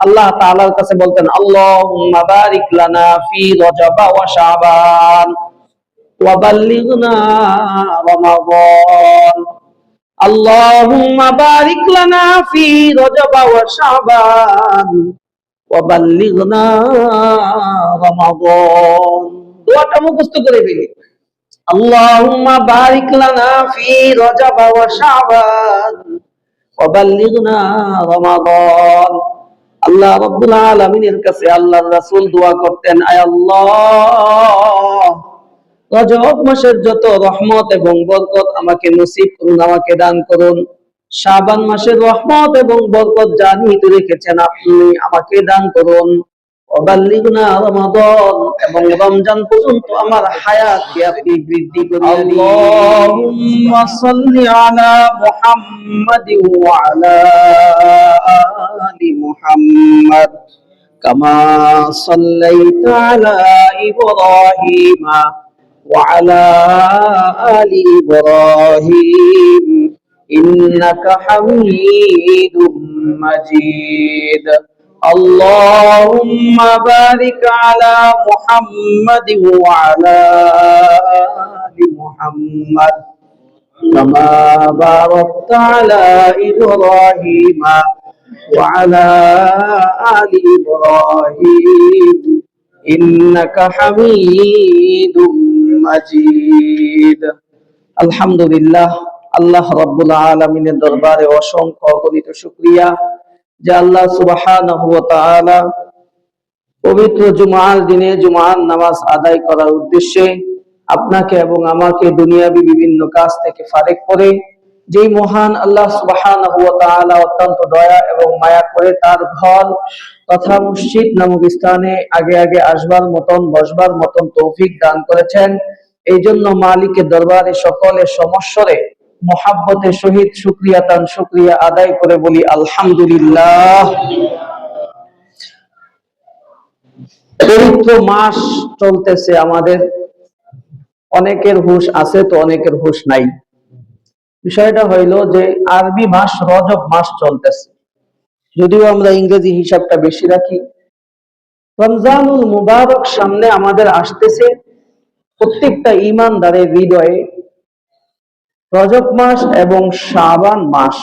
আল্লাহ তাআলার কাছে বলতেন, আল্লাহুম্মা বারিক লানা ফি রজব ওয়া শাবান ওয়া বাল্লিগনা রমাদান। আল্লাহুম্মা বারিক লানা ফি রজব ওয়া শাবান ওয়া বাল্লিগনা রমাদান। দোয়াটা মুখস্থ করে ফেলি। আল্লাহুম্মা বারিক লানা ফি রজব ওয়া শাবান ওয়া বাল্লিগনা রমাদান। আল্লাহ রাব্বুল আলামিনের কাছে আল্লাহর রাসূল দোয়া করতেন, আয় আল্লাহ, রজব মাসের যত রহমত এবং বরকত আমাকে নসিব করুন, আমাকে দান করুন। শাবান মাসের রহমত এবং বরকত যা নিহিত রেখেছেন আপনি আমাকে দান করুন। অবাল্লিগুনা রমাদান এবং রমজান পর্যন্ত আমার হায়াতকে আপনি বৃদ্ধি আলা মুহাম্মাদি ওয়া আলা আলি মুহাম্মাদ কামা সাল্লাইতা আলা ইব্রাহিম ওয়া اللهم بارك على محمد وعلى آل محمد كما باركت على إبراهيم وعلى آل إبراهيم إنك حميد مجيد الحمد لله আল্লাহ রব্বুল আলমিনের দরবারে অসংখ্য অগণিত শুক্রিয়া যে আল্লাহ তাআলা পবিত্র জুমার দিনে জুমার নামাজ আদায় করার উদ্দেশ্যে আপনাকে এবং আমাকে দুনিয়াবি বিভিন্ন কাজ থেকে ফারেক করে, যেই মহান আল্লাহ তাআলা অত্যন্ত দয়া এবং মায়া করে তার ঘর তথা মসজিদ নামক স্থানে আগে আগে আসবার মতন, বসবার মতন তৌফিক দান করেছেন। এই জন্য মালিকের দরবারে সকলের সমস্বরে মোহাব্বতের সহিত শুক্রিয়া, তান শুক্রিয়া আদায় করে বলি, আলহামদুলিল্লাহ। পবিত্র মাস চলতেছে আমাদের। অনেকের হুশ আছে তো অনেকের হুশ নাই। বিষয়টা হইল যে, আরবি মাস রজব মাস চলতেছে। যদিও আমরা ইংরেজি হিসাবটা বেশি রাখি। রমজানুল মুবারক সামনে আমাদের আসতেছে। প্রত্যেকটা ইমানদারের হৃদয়ে রজব মাস এবং শাবান মাস।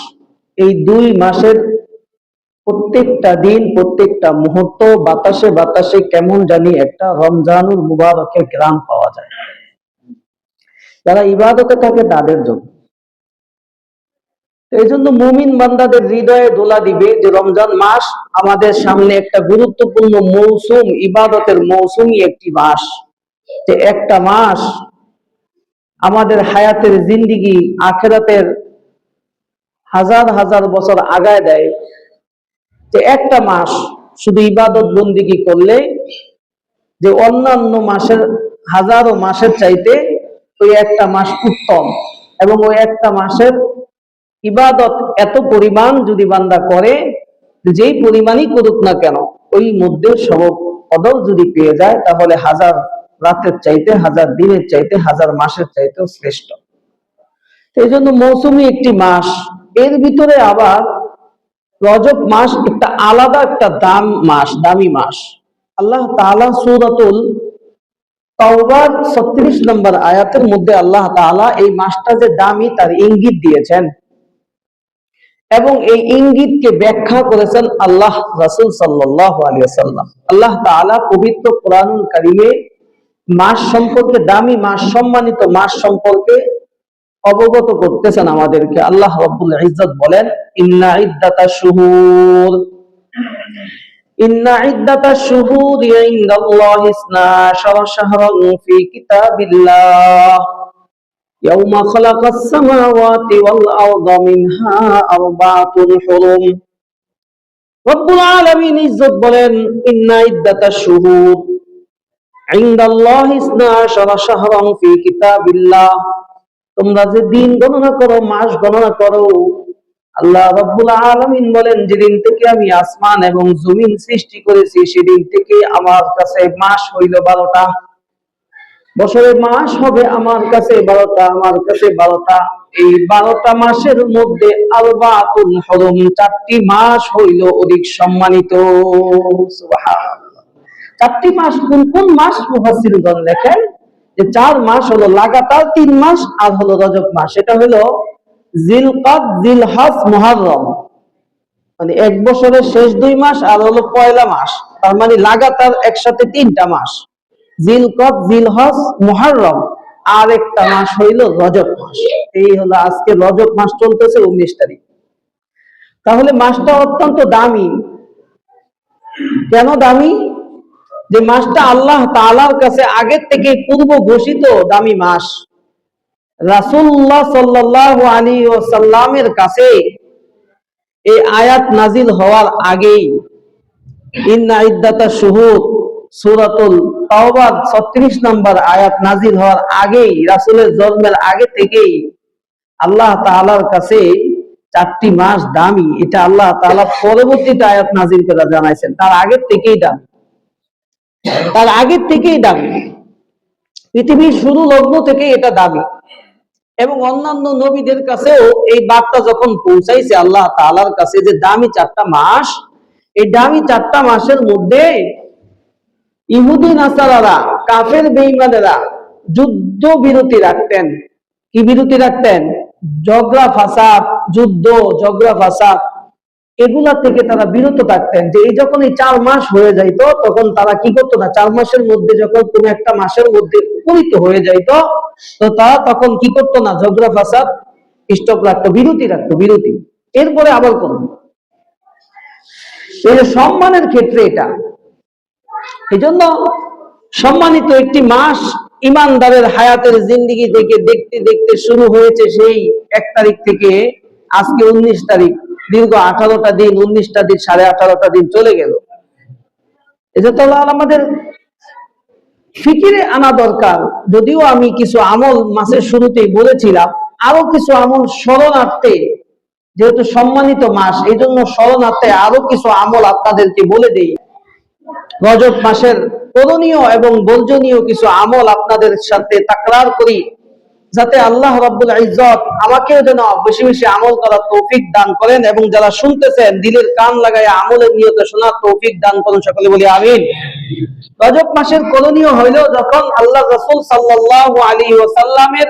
এই দুই মাসের প্রত্যেকটা দিন, প্রত্যেকটা মুহূর্ত বাতাসে বাতাসে কেমন জানি একটা রমজানুল মুবারকের গ্রাম পাওয়া যায়। যারা ইবাদতে থাকে তাদের জন্য। এই জন্য মুমিন বান্দাদের হৃদয়ে দোলা দিবে যে রমজান মাস আমাদের সামনে একটা গুরুত্বপূর্ণ মৌসুম, ইবাদতের মৌসুমই একটি মাস। যে একটা মাস আমাদের হায়াতের জিন্দিগি আখেরাতের হাজার হাজার বছর আগায় দেয় যে একটা মাস শুধু ইবাদত বন্দিগি করলে যে অন্যান্য মাসের হাজারো মাসের চাইতে ওই একটা মাস উত্তম। এবং ওই একটা মাসের ইবাদত এত পরিমাণ যদি বান্দা করে যেই পরিমাণই করুক না কেন, ওই মধ্যে সব পদল যদি পেয়ে যায়, তাহলে হাজার রাতের চাইতে হাজার, দিনের চাইতে হাজার, মাসের চাইতেও শ্রেষ্ঠ। এই জন্য মৌসুমি একটি মাস। এর ভিতরে আবার রজব মাস একটা আলাদা একটা দাম মাস, দামি মাস। আল্লাহ তাআলা সূরাতুল তাওবার 36 নম্বর আয়াতের মধ্যে আল্লাহ তাআলা এই মাসটা যে দামি তার ইঙ্গিত দিয়েছেন। এবং এই ইঙ্গিতকে ব্যাখ্যা করেছেন আল্লাহ রাসূল আলাইহি ওয়াসাল্লাম। আল্লাহ তাআলা পবিত্র কোরআনুল কারীমে মাস সম্পর্কে দামি মাস সম্মানিত মাস সম্পর্কে অবগত করতেছেন আমাদেরকে আল্লাহ রব্বুল ইজ্জত বলেন ইন্না ইদ্দাতা শুহুর ইন্না ইদ্দাতা শুহুর ইনদাল্লাহি ইসনা আশারা শাহরান ফি কিতাবিল্লাহ يوم خلق السماوات والأرض منها أربعة حرم رب العالمين ইজ্জত বলেন ইন্না ইদ্দাতা শুহুর তোমরা যে দিন গণনা করো, মাস গণনা করো, আল্লাহ রাব্বুল আলামিন বলেন, যেদিন থেকে আমি আসমান এবং জমিন সৃষ্টি করেছি, সেদিন থেকে আমার কাছে মাস হইল বারোটা। বছরের মাস হবে আমার কাছে বারোটা, আমার কাছে বারোটা। এই বারোটা মাসের মধ্যে আলবাতুল হরম, চারটি মাস হইল অধিক সম্মানিত। সুবহানাল্লাহ। চারটি মাস কোন কোন মাস মুফাসসিরগণ লেখেন? যে চার মাস হলো লাগাতার, তিন মাস আর হলো রজব মাস। এটা হলো মুহররম। মানে এক বছরের শেষ দুই মাস আর হলো পয়লা মাস। তার মানে লাগাতার একসাথে তিনটা মাস। জিলহজ, মুহররম। আর একটা মাস হইল রজব মাস। এই হলো আজকে রজব মাস চলতেছে উনিশ তারিখ। তাহলে মাসটা অত্যন্ত দামি। কেন দামি? যে মাসটা আল্লাহ তাআলার কাছে আগের থেকে পূর্ব ঘোষিত দামি মাস। রাসূলুল্লাহ সাল্লাল্লাহু আলাইহি ওয়াসাল্লামের কাছে এই আয়াত নাজিল হওয়ার আগেই ইন্না সূরাতুল তাওবার 36 নম্বর আয়াত নাজিল হওয়ার আগেই, রাসূলের জন্মের আগে থেকেই আল্লাহ তাআলার কাছে চারটি মাস দামি। এটা আল্লাহ তাআলা পরবর্তীতে আয়াত নাজিল করে জানাইছেন। তার আগের থেকেই দামি। তার আগের থেকেই দামি। পৃথিবীর শুরু লগ্ন থেকে এটা দামি। এবং অন্যান্য নবীদের কাছেও এই বার্তা যখন পৌঁছাইছে আল্লাহ তাআলার কাছে যে দামি চারটা মাস, এই দামি চারটা মাসের মধ্যে ইহুদি নাসারারা, কাফের বেঈমানেরা যুদ্ধ বিরতি রাখতেন। কি বিরতি রাখতেন? ঝগড়া ফাসাদ যুদ্ধ ঝগড়া ফাসাদ এগুলা থেকে তারা বিরত থাকতেন যে এই যখন এই চার মাস হয়ে যাইতো, তখন তারা কি করতো না? চার মাসের মধ্যে যখন কোন একটা মাসের মধ্যে উপনীত হয়ে যাইতো, তো তারা তখন কি করতো না? ঝগড়া, ফাসাদ স্টপ রাখতো, বিরতি রাখতো, বিরতি। এরপরে আবার এই সম্মানের ক্ষেত্রে এটা এই জন্য সম্মানিত একটি মাস ইমানদারের হায়াতের জিন্দিগি থেকে দেখতে দেখতে শুরু হয়েছে সেই এক তারিখ থেকে, আজকে উনিশ তারিখ। দীর্ঘ আঠারোটা দিন, উনিশটা দিন, সাড়ে আঠারোটা দিন চলে গেল। এজন্য আমাদের ফিকিরে আনা দরকার। যদিও আমি কিছু আমল মাসের শুরুতেই বলেছিলাম, আরও কিছু আমল স্মরণার্থে যেহেতু সম্মানিত মাস এই জন্য স্মরণার্থে আরও কিছু আমল আপনাদেরকে বলে দেই। রজব মাসের করণীয় এবং বর্জনীয় কিছু আমল আপনাদের সাথে তাকরার করি। যাতে আল্লাহ রাব্বুল ইজ্জত আমাকেও যেন বেশি বেশি আমল করার তৌফিক দান করেন এবং যারা শুনতেছেন, দিলের কান লাগায় আমলের নিয়তে শোনার তৌফিক দান করুন, সকলে বলি আমিন। রজব মাসের করণীয় হইল যখন আল্লাহ রাসূল সাল্লাল্লাহু আলাইহি ওয়াসাল্লামের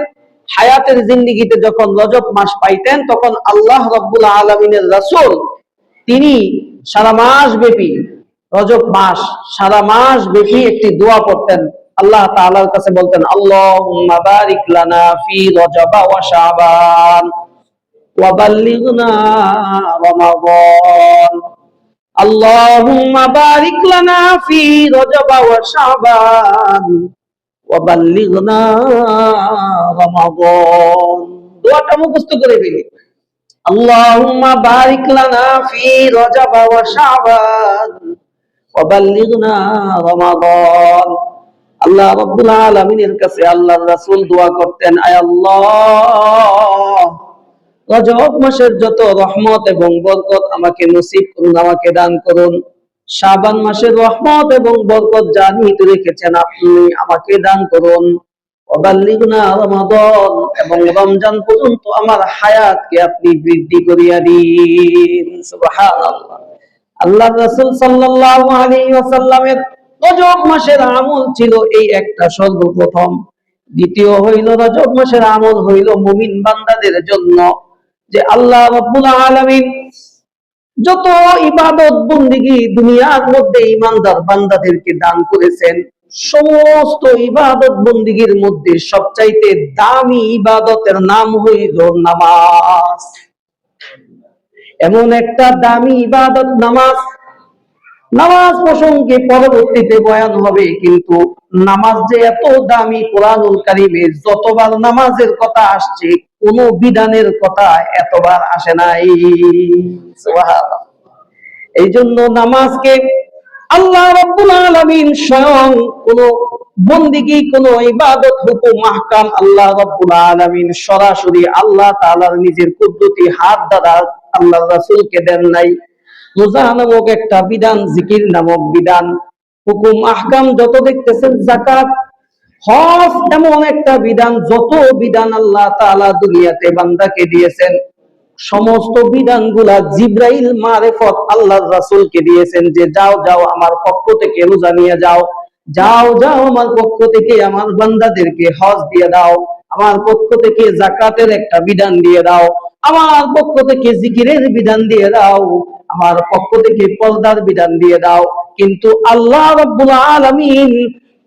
হায়াতের জিন্দেগিতে যখন রজব মাস পাইতেন, তখন আল্লাহ রাব্বুল আলামিনের রাসূল, তিনি সারা মাস ব্যাপী রজব মাস সারা মাস ব্যাপী একটি দোয়া পড়তেন। আল্লাহ তাআলার কাছে বলতেন, আল্লাহুম্মা বারিক লানা ফি রজব ওয়া শাবান ওয়া বাল্লিগনা রমাদান। আল্লাহুম্মা বারিক লানা ফি রজব ওয়া শাবান ওয়া বাল্লিগনা রমাদান। দোয়াটা মুখস্থ করে ফেলি। আল্লাহুম্মা বারিক লানা ফি রজব ওয়া শাবান ওয়া বাল্লিগনা রমাদান। আল্লাহ রাব্বুল আলামিনের কাছে আল্লাহর রাসূল দোয়া করতেন, আয় আল্লাহ, রজব মাসের যত রহমত এবং বরকত আমাকে নসিব করুন, আমাকে দান করুন। শাবান মাসের রহমত এবং বরকত যা নিহিত রেখেছেন আপনি, আমাকে দান করুন। রমাদান এবং রমজান পর্যন্ত আমার হায়াতকে আপনি বৃদ্ধি করিয়া দিন। আল্লাহ রাসূল সাল্লাল্লাহু আলাইহি ওয়াসাল্লামের রজব মাসের আমল ছিল এই একটা সর্বপ্রথম। দ্বিতীয় হইল রজব মাসের আমল হইল মুমিন বান্দাদের জন্য যে আল্লাহ রাব্বুল আলামিন যত ইবাদত বন্দিগি দুনিয়ার মধ্যে ইমানদার বান্দাদেরকে দান করেছেন, সমস্ত ইবাদত বন্দিগির মধ্যে সবচাইতে দামি ইবাদতের নাম হইল নামাজ। এমন একটা দামি ইবাদত নামাজ নামাজ প্রসঙ্গে পরবর্তীতে বয়ান হবে, কিন্তু নামাজ যে এত দামি কোরআনুল কারিমে যতবার নামাজের কথা আসছে, কোন বিধানের কথা এতবার আসে নাই। এই জন্য নামাজকে আল্লাহ রাব্বুল আলামিন স্বয়ং কোন বন্দিগি, কোন ইবাদত হুকুম আহকাম আল্লাহ রাব্বুল আলামিন সরাসরি আল্লাহ তাআলার নিজের কুদরতি হাত দ্বারা আল্লাহ রাসূলকে দেন নাই। রোজা নামক একটা বিধান, জিকির নামক বিধান, হুকুম, আহকাম যত দেখতেছেন জাকাত হজ এমন একটা বিধান, যত বিধান আল্লাহ তাআলা দুনিয়াতে বান্দাকে দিয়েছেন, সমস্ত বিধানগুলা জিব্রাইল মারেফত আল্লাহর রাসূলকে দিয়েছেন যে, যাও যাও আমার পক্ষ থেকে রোজা নিয়ে যাও যাও যাও আমার পক্ষ থেকে আমার বান্দাদেরকে হজ দিয়ে দাও, আমার পক্ষ থেকে জাকাতের একটা বিধান দিয়ে দাও, আমার পক্ষ থেকে জিকিরের বিধান দিয়ে দাও। আমার পক্ষ থেকে পর্দার বিধান দিয়ে দাও। কিন্তু আল্লাহ রব্বুল আলামিন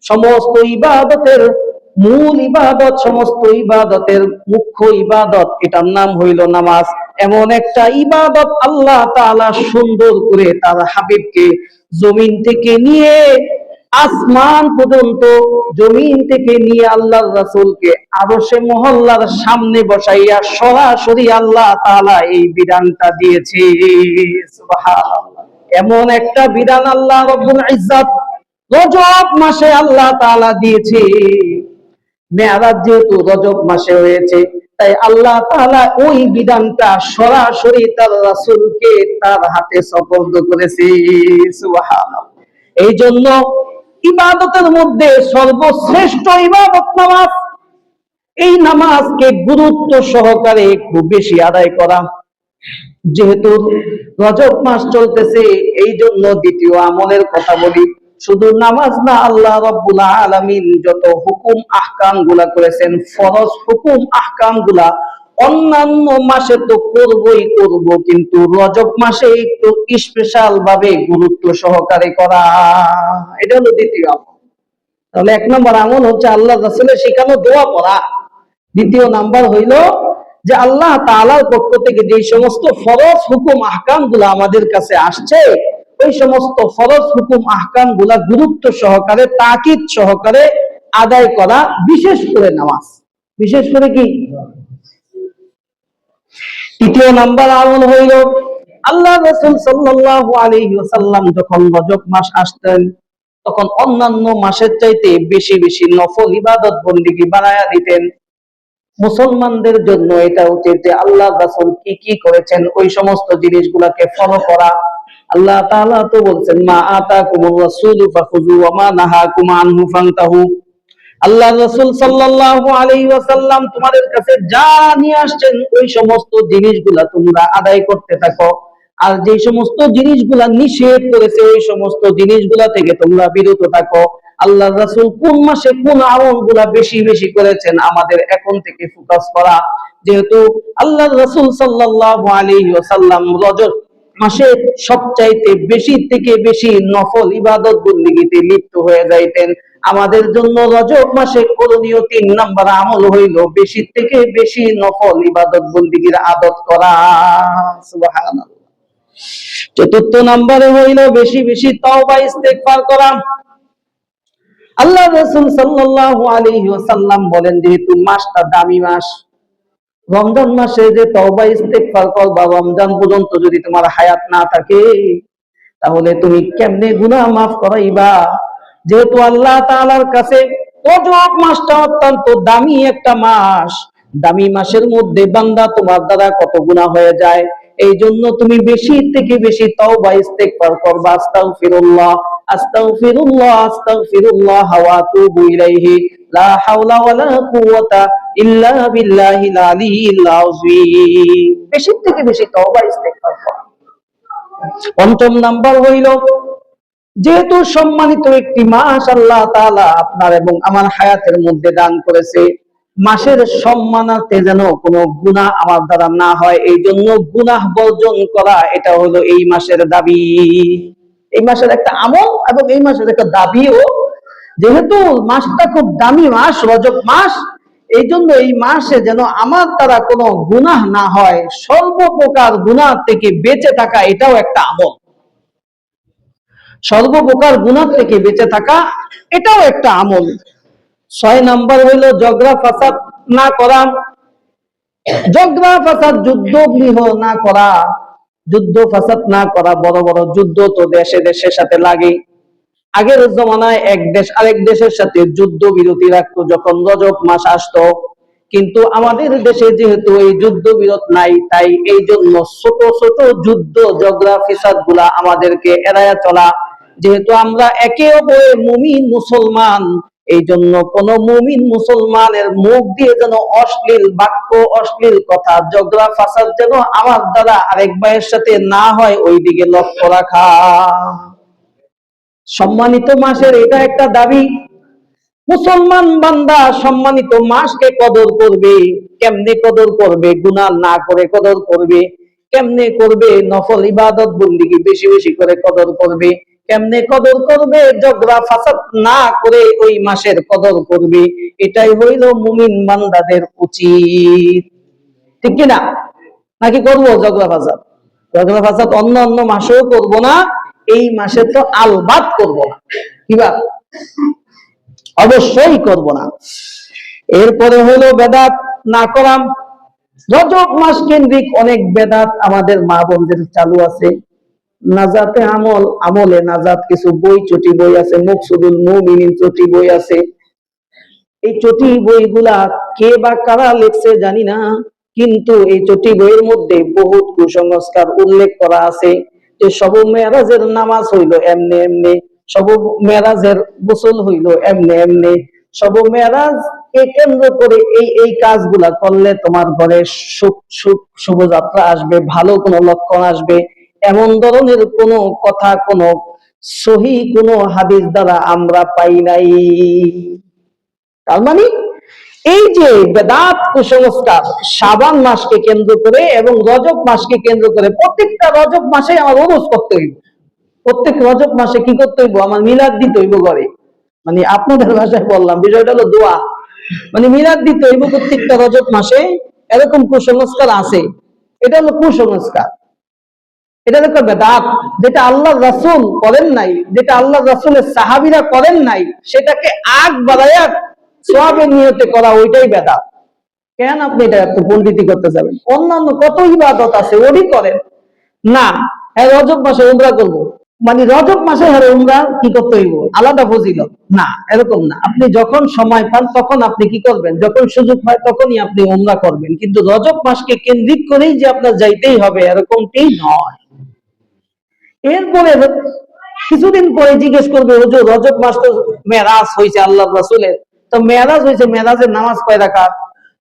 সমস্ত ইবাদতের মূল ইবাদত, সমস্ত ইবাদতের মুখ্য ইবাদত, এটার নাম হইল নামাজ। এমন একটা ইবাদত আল্লাহ তাআলা সুন্দর করে তার হাবিবকে জমিন থেকে নিয়ে আসমান পর্যন্ত জমিন থেকে নিয়ে আল্লাহর রাসূলকে আরও সে মহল্লার সামনে বসাইয়া সরাসরি আল্লাহ তাআলা এই বিধানটা দিয়েছে। এমন একটা বিধান আল্লাহ রব্বুল ইজ্জত রজব মাসে আল্লাহ তাআলা দিয়েছে। মেয়ারাজ যেহেতু রজব মাসে হয়েছে, তাই আল্লাহ তালা ওই বিধানটা সরাসরি তার রাসূলকে তার হাতে সপর্দ করেছে। এই জন্য ইবাদতের মধ্যে সর্বশ্রেষ্ঠ ইবাদত নামাজ। এই নামাজকে গুরুত্ব সহকারে খুব বেশি আদায় করা। যেহেতু রজব মাস চলতেছে এই জন্য দ্বিতীয় আমলের কথা বলি। শুধু নামাজ না, আল্লাহ রব্বুল আলামিন যত হুকুম আহকামগুলা করেছেন, ফরজ হুকুম আহকামগুলা অন্যান্য মাসে তো করবই করব, কিন্তু রজব মাসে একটু স্পেশাল ভাবে গুরুত্ব সহকারে করা। এটা হলো দ্বিতীয় আমল। তাহলে এক নম্বর আমল হচ্ছে আল্লাহ রাসূলের শেখানো দোয়া পড়া। দ্বিতীয় নাম্বার হইল যে আল্লাহ তাআলার পক্ষ থেকে যে সমস্ত ফরজ হুকুম আহকামগুলা আমাদের কাছে আসছে, ওই সমস্ত ফরজ হুকুম আহকামগুলা গুরুত্ব সহকারে, তাকিদ সহকারে আদায় করা, বিশেষ করে নামাজ। বিশেষ করে কি? তৃতীয় নাম্বার আমল হইল, আল্লাহ রসুল সাল্লাল্লাহু আলাইহি ওয়াসাল্লাম যখন রজব মাস আসতেন, তখন অন্যান্য মাসের চাইতে বেশি বেশি নফল ইবাদত বন্দিগি বানায়া দিতেন। মুসলমানদের জন্য এটা উচিত যে আল্লাহ রাসূল কি কি করেছেন, ওই সমস্ত জিনিসগুলোকে ফলো করা। আল্লাহ তাআলা তো বলছেন, মা আতাকুমুর রাসূলু, ফাখুযু ওয়া মা নাহাকুম আনহু, ফান্তাহু। আল্লাহ রাসূল সাল্লাল্লাহু আলাইহি ওয়াসাল্লাম তোমাদের কাছে যা নিয়ে আসছেন, ওই সমস্ত জিনিসগুলা তোমরা আদায় করতে থাকো। আর যে সমস্ত জিনিসগুলা নিষেধ করেছে, ওই সমস্ত জিনিসগুলা থেকে তোমরা বিরত থাকো। আল্লাহ রাসূল কোন মাসে কোন আমলগুলা বেশি বেশি করেছেন, আমাদের এখন থেকে ফোকাস করা। যেহেতু আল্লাহ রাসূল সাল্লাল্লাহু আলাইহি ওয়াসাল্লাম রজব মাসে সবচাইতে বেশি থেকে বেশি নফল ইবাদত বন্দিগিতে লিপ্ত হয়ে যাইতেন। আমাদের জন্য রজব মাসে করণীয় তিন নাম্বার আমল হইল বেশি থেকে বেশি নফল ইবাদত বন্দিগির আদত করা। চতুর্থ নম্বরে হইল বেশি বেশি তওবা, ইস্তেগফার করা। আল্লাহ রাসূল সাল্লাল্লাহু আলাইহি ওয়াসাল্লাম বলেন, যেহেতু মাসটা দামি মাস, রমজান মাসে যে তওবা, ইস্তেগফার রমজান পর্যন্ত যদি তোমার হায়াত না থাকে, তাহলে তুমি কেমনে গুনাহ মাফ করাইবা? যেহেতু আল্লাহ তাআলার কাছে রজব মাসটা অত্যন্ত দামি একটা মাস। দামি মাসের মধ্যে বান্দা তোমার দ্বারা কত গুনাহ হয়ে যায়? এই জন্য তুমি বেশি থেকে বেশি তওবা ইস্তেগফার করবা। আস্তাগফিরুল্লাহ আস্তাগফিরুল্লাহ আস্তাগফিরুল্লাহ, ওয়া আতুবু ইলাইহি। লা হাওলা ওয়ালা কুওয়াতা ইল্লা বিল্লাহিল আলিয়্যিল আযীম। বেশি থেকে বেশি তওবা ইস্তেগফার করা। পঞ্চম নাম্বার হইল যেহেতু সম্মানিত একটি মাস আল্লাহ তাআলা আপনার এবং আমার হায়াতের মধ্যে দান করেছে, মাসের সম্মানার্থে যেন কোনো গুনাহ আমার দ্বারা না হয় এই জন্য গুনাহ বর্জন করা, এটা হলো এই মাসের দাবি। এই মাসের একটা আমল এবং এই মাসের একটা দাবিও, যেহেতু মাসটা খুব দামি মাস, রজব মাস এই জন্য এই মাসে যেন আমার দ্বারা কোনো গুনাহ না হয়, সর্বপ্রকার গুনাহ থেকে বেঁচে থাকা, এটাও একটা আমল। সর্বপ্রকার গুনাহ থেকে বেঁচে থাকা, এটাও একটা আমল। ছয় নাম্বার হইল জগরা ফাসাদ না করা। জগরা ফাসাদ যুদ্ধ গৃহ না করা। যুদ্ধ ফাসাদ না করা বড় বড় যুদ্ধ তো দেশে দেশের সাথে লাগে। আগের জমানায় এক দেশ আরেক দেশের সাথে যুদ্ধ বিরতি রাখতো, যখন রজব মাস আসতো। কিন্তু আমাদের দেশে যেহেতু এই যুদ্ধ বিরত নাই, তাই এই জন্য ছোট ছোট যুদ্ধ, জগরা ফিসাদগুলা আমাদেরকে এড়ায়া চলা যেহেতু আমরা একে অপরের মুমিন মুসলমান এই জন্য কোন মুমিন মুসলমানের মুখ দিয়ে যেন অশ্লীল বাক্য, অশ্লীল কথা, ঝগড়া, ফাসাদ যেন আমার দ্বারা আরেক ভাইয়ের সাথে না হয় ওই দিকে লক্ষ্য রাখা। সম্মানিত মাসের এটা একটা দাবি। মুসলমান বান্দা সম্মানিত মাসকে কদর করবে, কেমনে কদর করবে, গুনাহ না করে কদর করবে, কেমনে করবে, নফল ইবাদত বন্দিগি বেশি বেশি করে কদর করবে কেমনে কদর করবে? ঝগড়া ফাসাদ না করে ওই মাসের কদর করবে। এটাই হইল মুমিন বান্দাদের উচিত। ঠিক কিনা? নাকি করব ঝগড়া ফাসাদ? ঝগড়া ফাসাদ অন্য অন্য মাসেও করব না, এই মাসে তো আলবাত করব না। কিবা অবশ্যই করব না। এরপরে হলো বেদাত না করাম। রজব মাস কেন্দ্রিক অনেক বেদাত আমাদের মা বোনদের চালু আছে। নাজাতে আমল, আমলে নাজাত কিছু বই, চটি বই আছে, মুকসুদুল মুমিনিন চটি বই আছে। এই চটি বইগুলা কে বা কারা লিখছে জানি না, কিন্তু এই চটি বইয়ের মধ্যে বহুত কুসংস্কার উল্লেখ করা আছে যে সব মেয়ারাজের নামাজ হইল এমনি এমনি, সব মেয়ারাজের গোসল হইল এমনি এমনি, সব মেয়ারাজ কে কেন্দ্র করে এই এই কাজগুলা করলে তোমার ঘরে সুখ সুখ, শুভযাত্রা আসবে, ভালো কোনো লক্ষণ আসবে। এমন ধরনের কোনো কথা, কোনো সহি, কোনো হাদিস দ্বারা আমরা পাই নাই। তার মানে এই যে বেদাত কুসংস্কার, শাবান মাসকে কেন্দ্র করে এবং রজব মাসকে কেন্দ্র করে প্রত্যেকটা রজব মাসে আমার ওরস করতে হইব। প্রত্যেক রজব মাসে কি করতে হইব? আমার মিলাদ দিতে হইব ঘরে। মানে আপনাদের ভাষায় বললাম, বিষয়টা হলো দোয়া। মানে মিলাদ দিতে হইব প্রত্যেকটা রজব মাসে, এরকম কুসংস্কার আছে। এটা হলো কুসংস্কার। এটা একটা বেদাত, যেটা আল্লাহ রাসূল করেন নাই, যেটা আল্লাহ রাসূলের সাহাবীরা করেন নাই, সেটাকে আগ বাড়াইয়া সোয়াবের নিয়তে করা ওইটাই বেদাত। কেন আপনি এটা এত পন্ডিতি করতে যাবেন? অন্যান্য কত ইবাদত আছে, ওরই করেন। না হ্যাঁ রজব মাসে উমরা করব। মানে রজব মাসে হ্যাঁ উমরা কি করতে হইব? আলাদা ফজিলত। না, এরকম না। আপনি যখন সময় পান, তখন আপনি কি করবেন? যখন সুযোগ হয়, তখনই আপনি উমরা করবেন। কিন্তু রজব মাসকে কেন্দ্রিক করেই যে আপনার যাইতেই হবে, এরকমটি নয়। এরপরে কিছুদিন পরে জিজ্ঞেস করবে, হুজুর, রজব মাস তো মেরাজ হয়েছে আল্লাহ রাসূলের। তো মেরাজ হয়েছে মেরাজের নামাজ কয় রাকাত?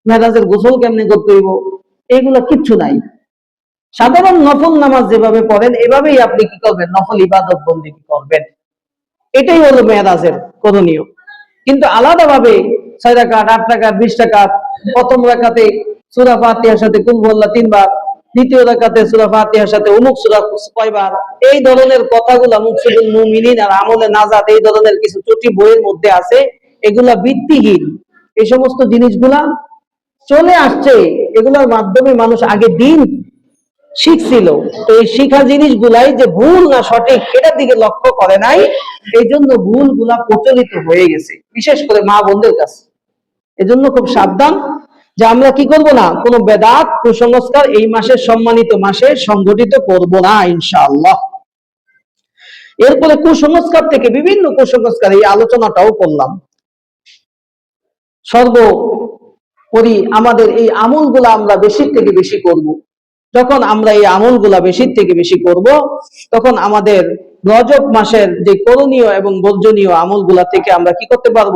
মেরাজের গোসল কেমনে করতে হইব? এগুলো কিচ্ছু নাই। সাধারণ নফল নামাজ যেভাবে পড়েন, এভাবেই আপনি কি করবেন? নফল ইবাদত বন্দি করবেন? এটাই হলো মেয়ারাজের করণীয়। কিন্তু আলাদাভাবে ছয় রাকাত, আট রাকাত, বিশ টাকা প্রথম রাকাতে সুরা ফাতিহার সাথে কুল তিনবার দ্বিতীয় রাকাতে সুরা ফাতিহার সাথে অমুক সুরা কয়বার? এই ধরনের কথাগুলা মুকসিদুল মুমিনিন আর আমলে নাজাত, এই ধরনের কিছু চটি বইয়ের মধ্যে আছে। এগুলা ভিত্তিহীন। এই সমস্ত জিনিসগুলা চলে আসছে। এগুলোর মাধ্যমে মানুষ আগে দিন শিখছিল। তো এই শিখা জিনিসগুলাই যে ভুল না সঠিক এটার দিকে লক্ষ্য করে নাই এই জন্য ভুলগুলা প্রচলিত হয়ে গেছে। বিশেষ করে মা বোনদের কাছে। এজন্য খুব সাবধান। যে আমরা কি করব না? কোন বেদাত, কুসংস্কার এই মাসের সম্মানিত মাসে সংগঠিত করব না, ইনশাআল্লাহ। এরপরে কুসংস্কার থেকে বিভিন্ন কুসংস্কার, এই আলোচনাটাও করলাম। সর্বোপরি আমাদের এই আমলগুলা আমরা বেশি থেকে বেশি করব। যখন আমরা এই আমলগুলা বেশি থেকে বেশি করব, তখন আমাদের রজব মাসের যে করণীয় এবং বর্জনীয় আমলগুলা থেকে আমরা কি করতে পারব?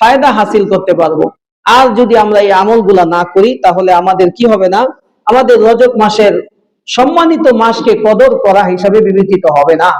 ফায়দা হাসিল করতে পারব। আর যদি আমরা এই আমলগুলা না করি, তাহলে আমাদের কি হবে না? আমাদের রজক মাসের সম্মানিত মাসকে কদর করা হিসাবে বিবেচিত হবে না।